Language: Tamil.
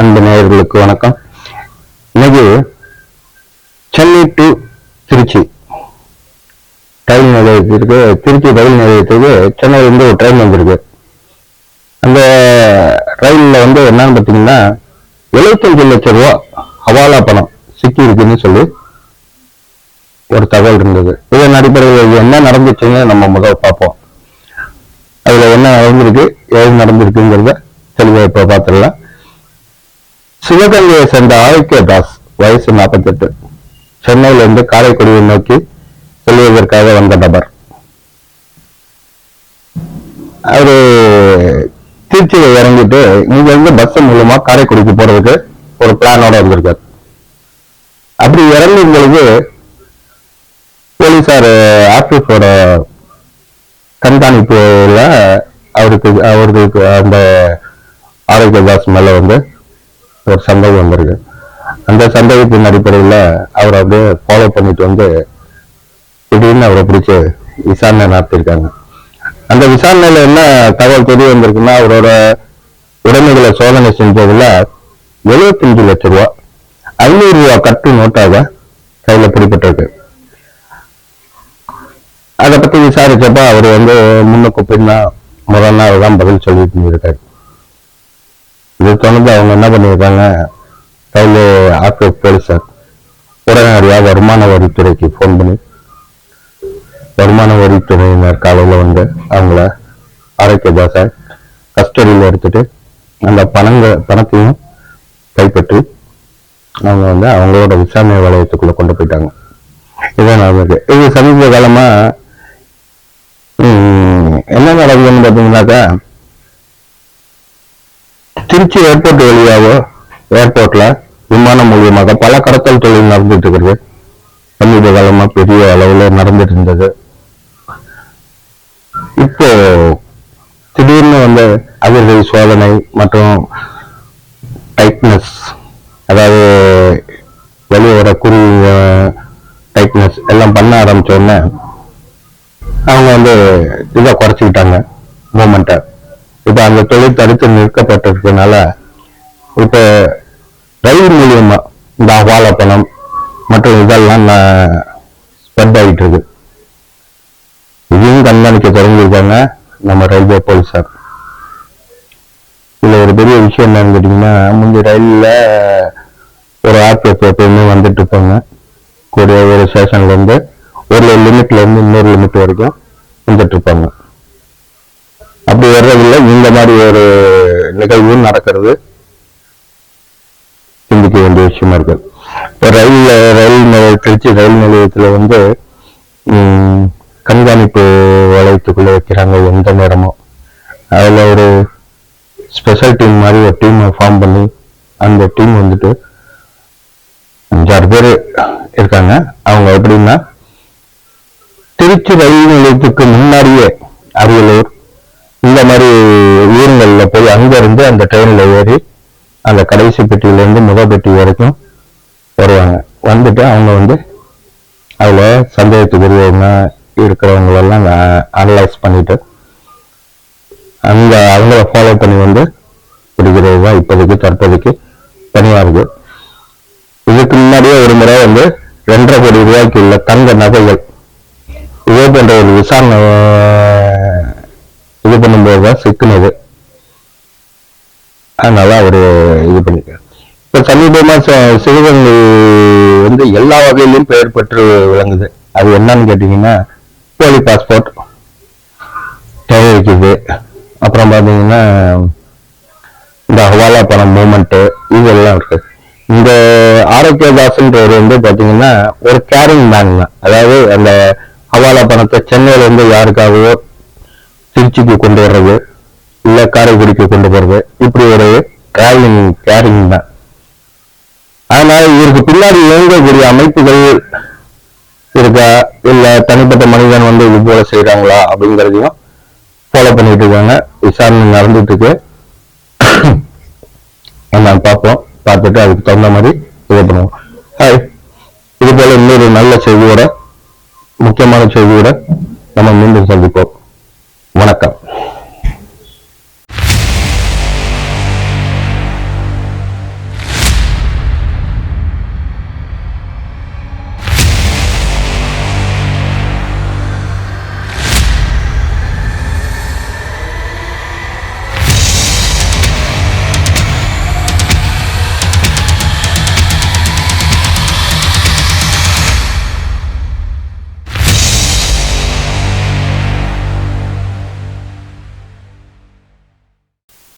அன்பு நேயர்களுக்கு வணக்கம். இன்னைக்கு சென்னை டு திருச்சி ரயில் நிலையத்திற்கு திருச்சி ரயில் நிலையத்துக்கு சென்னையிலிருந்து ஒரு ட்ரெயின் வந்திருக்கு. அந்த ரயிலில் வந்து என்னன்னு பார்த்தீங்கன்னா எழுபத்தஞ்சு லட்சம் ரூபா ஹவாலா பணம் சிக்கி இருக்குன்னு சொல்லி ஒரு தகவல் இருந்தது. இதன் அடிப்படையில் என்ன நடந்துச்சுன்னு நம்ம முதல் பார்ப்போம். அதுல என்ன நடந்திருக்கு ஏது நடந்திருக்குங்கிறத தெளிவாக இப்போ பார்த்துடலாம். சிவகங்கையை சேர்ந்த ஆரோக்கிய தாஸ் வயசு நாற்பத்தெட்டு. எட்டு சென்னையிலிருந்து காரைக்குடியை நோக்கி செல்வதற்காக வந்த நபர். அவரு திருச்சியில் இறங்கிட்டு இங்க இருந்து பஸ் மூலமா காரைக்குடிக்கு போறதுக்கு ஒரு பிளானோட வந்திருக்காரு. அப்படி இறங்கும் பொழுது போலீஸார் ஆபீஸோட கண்காணிப்புல அவருக்கு அவருக்கு அந்த ஆரோக்கியதாஸ் மேல வந்து ஒரு சந்தேகம் வந்திருக்கு. அந்த சந்தேகத்தின் அடிப்படையில் அவரை அப்படியே ஃபாலோ பண்ணிட்டு வந்து திடீர்னு அவரை பிடிச்சி விசாரணை நடத்தியிருக்காங்க. அந்த விசாரணையில என்ன தகவல் தெரிய வந்திருக்குன்னா அவரோட உடைமைகளை சோதனை செஞ்சதுல எழுபத்தஞ்சு லட்சம் ரூபா ஐநூறு ரூபா கட்டு நோட்டாக கையில பிடிபட்டிருக்கு. அதை பத்தி விசாரிச்சப்ப அவர் வந்து முன்னுக்கு பின்னா முதல் நாள் தான் பதில் சொல்லிட்டு இருக்காரு இதை தொடர்ந்து அவங்க என்ன பண்ணியிருக்காங்க? ரயில்வே ஆட்டோ போலீஸார் உடனடியாக வருமான வரித்துறைக்கு ஃபோன் பண்ணி வருமான வரித்துறையினர் காலையில் வந்து அவங்கள ஆரோக்கியதாச கஸ்டடியில் எடுத்துட்டு அந்த பணங்க பணத்தையும் கைப்பற்றி அவங்க வந்து அவங்களோட விசாரணை வளையத்துக்குள்ளே கொண்டு போயிட்டாங்க. இதான் நடந்திருக்கு இது சமீப காலமா என்ன நடக்குதுன்னு பார்த்தீங்கன்னாக்கா திருச்சி ஏர்போர்ட் வழியாக ஏர்போர்ட்ல விமானம் மூலியமாக பல கடத்தல் தொழில் நடந்துட்டு இருக்குது. சமீப காலமா பெரிய அளவில் நடந்துட்டு இருந்தது. இப்போ திடீர்னு வந்து அதிர்வை சோதனை மற்றும் டைட்னஸ் அதாவது வெளியோட குறி டைட்னஸ் எல்லாம் பண்ண ஆரம்பிச்சோடனே அவங்க வந்து இதை குறைச்சிக்கிட்டாங்க மூமெண்ட்டை இப்போ அந்த தொழில் தடுத்து நிற்கப்பட்டிருக்கனால இப்போ ரயில் மூலியமா இந்த அவால பணம் மற்றும் இதெல்லாம் ஸ்ப்ரெட் ஆகிட்டு இருக்கு இதையும் கண்காணிக்க தொடங்கியிருக்காங்க நம்ம ரயில்வே போலீஸார் இதில் ஒரு பெரிய விஷயம் என்னன்னு கேட்டிங்கன்னா முந்தைய ரயிலில் ஒரு ஆர்பிஎஃப் எப்பயுமே வந்துட்டு இருப்பாங்க. கூடிய ஒரு ஸ்டேஷன்லேருந்து ஒரு லிமிட்லேருந்து இன்னொரு லிமிட் வரைக்கும் வந்துட்டு இருப்பாங்க. அப்படி வர்றதில்லை. இந்த மாதிரி ஒரு நிகழ்வும் நடக்கிறது. சிந்திக்க வேண்டிய விஷயமா இருக்கு இப்போ ரயில் ரயில் நிலைய திருச்சி ரயில் நிலையத்தில் வந்து கண்காணிப்பு வளையத்துக்குள்ளே வைக்கிறாங்க எந்த நேரமும். அதில் ஒரு ஸ்பெஷல் டீம் மாதிரி ஒரு டீமை ஃபார்ம் பண்ணி அந்த டீம் வந்துட்டு அஞ்சாறு பேர் இருக்காங்க. அவங்க எப்படின்னா திருச்சி ரயில் நிலையத்துக்கு முன்னாடியே அரியலூர் ஊருங்களில் போய் அங்கேருந்து அந்த ட்ரெயினில் ஏறி அந்த கடைசி பெட்டியிலேருந்து முக பெட்டி வரைக்கும் வருவாங்க. வந்துட்டு அவங்க வந்து அதுல சந்தேகத்துக்குரியவங்க இருக்கிறவங்களெல்லாம் அனலைஸ் பண்ணிட்டு அந்த அவங்கள ஃபாலோ பண்ணி வந்து பிடிக்கிறது தான் இப்போதைக்கு தற்போதைக்கு பணியாக இருக்குது இதுக்கு முன்னாடியே ஒரு முறை வந்து ரெண்டரை கோடி ரூபாய்க்கு உள்ள தங்க நகைகள் இதே போன்ற ஒரு விசாரணை இது பண்ணும்போது தான் சிக்கினது. அதனால அவர் இது பண்ணிருக்காரு. இப்போ சமீபமா சிவகங்கை வந்து எல்லா வகையிலும் பெயர் பெற்று விளங்குது. அது என்னன்னு கேட்டிங்கன்னா போலி பாஸ்போர்ட் தயாரிக்குது அப்புறம் பாத்தீங்கன்னா இந்த ஹவாலா பணம் மூமெண்ட் இதெல்லாம் இருக்கு. இந்த ஆரோக்கியதாஸ்ன்றவர் வந்து பாத்தீங்கன்னா ஒரு கேரிங் பேங்க் தான். அதாவது அந்த ஹவாலா பணத்தை சென்னையில இருந்து யாருக்காகவோ திருச்சிக்கு கொண்டு வர்றது இல்ல காரைக்குடிக்கு கொண்டு போறது இப்படி ஒரு டிராவலிங் கேரிங் தான். அதனால இவருக்கு பின்னாடி இயங்கக்கூடிய அமைப்புகள் இருக்கா? இல்ல தனிப்பட்ட மனிதன் வந்து இது போல செய்யறாங்களா அப்படிங்கறதையும் ஃபாலோ பண்ணிட்டு இருக்காங்க. விசாரணை நடந்துட்டு இருக்கு. நம்ம பார்ப்போம். பார்த்துட்டு அதுக்கு தகுந்த மாதிரி இது பண்ணுவோம். ஹாய் இது போல இன்னொரு நல்ல செய்தியோட முக்கியமான செய்தியோட நம்ம மீண்டும் சந்திப்போம். வணக்கம்.